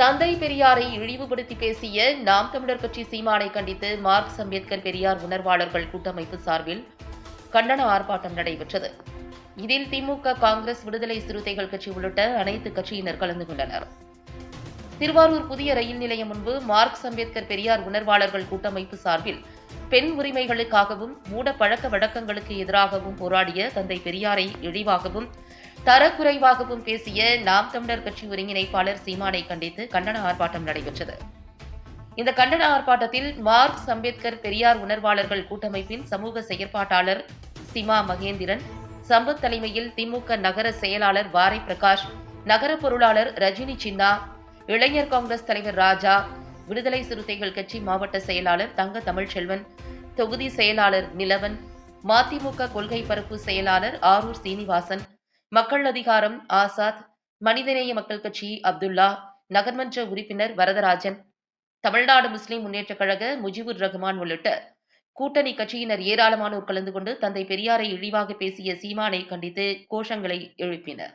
தந்தை பெரியாரை இழிவுபடுத்தி பேசிய நாம் தமிழர் கட்சி சீமானை கண்டித்து மார்க்ஸ் அம்பேத்கர் பெரியார் உணர்வாளர்கள் கூட்டமைப்பு சார்பில் கண்டன ஆர்ப்பாட்டம் நடைபெற்றது. இதில் திமுக காங்கிரஸ் விடுதலை சிறுத்தைகள் கட்சி உள்ளிட்ட அனைத்து கட்சியினர் கலந்து கொண்டனர். திருவாரூர் புதிய ரயில் நிலையம் முன்பு மார்க்ஸ் அம்பேத்கர் பெரியார் உணர்வாளர்கள் கூட்டமைப்பு சார்பில் பெண் உரிமைகளுக்காகவும் மூட பழக்க வழக்கங்களுக்கு எதிராகவும் போராடிய தந்தை பெரியாரை இழிவாகவும் தரக்குறைவாகவும் பேசிய நாம் தமிழர் கட்சி ஒருங்கிணைப்பாளர் சீமானை கண்டித்து கண்டன ஆர்ப்பாட்டம் நடைபெற்றது. இந்த கண்டன ஆர்ப்பாட்டத்தில் மார்க்ஸ் அம்பேத்கர் பெரியார் உணர்வாளர்கள் கூட்டமைப்பின் சமூக செயற்பாட்டாளர் சிமா மகேந்திரன் சம்பத் தலைமையில் திமுக நகர செயலாளர் வாரை பிரகாஷ் நகர பொருளாளர் ரஜினி சின்னா இளைஞர் காங்கிரஸ் தலைவர் ராஜா விடுதலை சிறுத்தைகள் கட்சி மாவட்ட செயலாளர் தங்க தமிழ்ச்செல்வன் தொகுதி செயலாளர் நிலவன் மதிமுக கொள்கை பரப்பு செயலாளர் ஆரூர் சீனிவாசன் மக்கள் அதிகாரம் ஆசாத் மனிதநேய மக்கள் கட்சி அப்துல்லா நகர்மன்ற உறுப்பினர் வரதராஜன் தமிழ்நாடு முஸ்லிம் முன்னேற்றக் கழக முஜிபுர் ரஹ்மான் உள்ளிட்ட கூட்டணி கட்சியினர் ஏராளமானோர் கலந்து கொண்டு தந்தை பெரியாரை இழிவாக பேசிய சீமானை கண்டித்து கோஷங்களை எழுப்பினர்.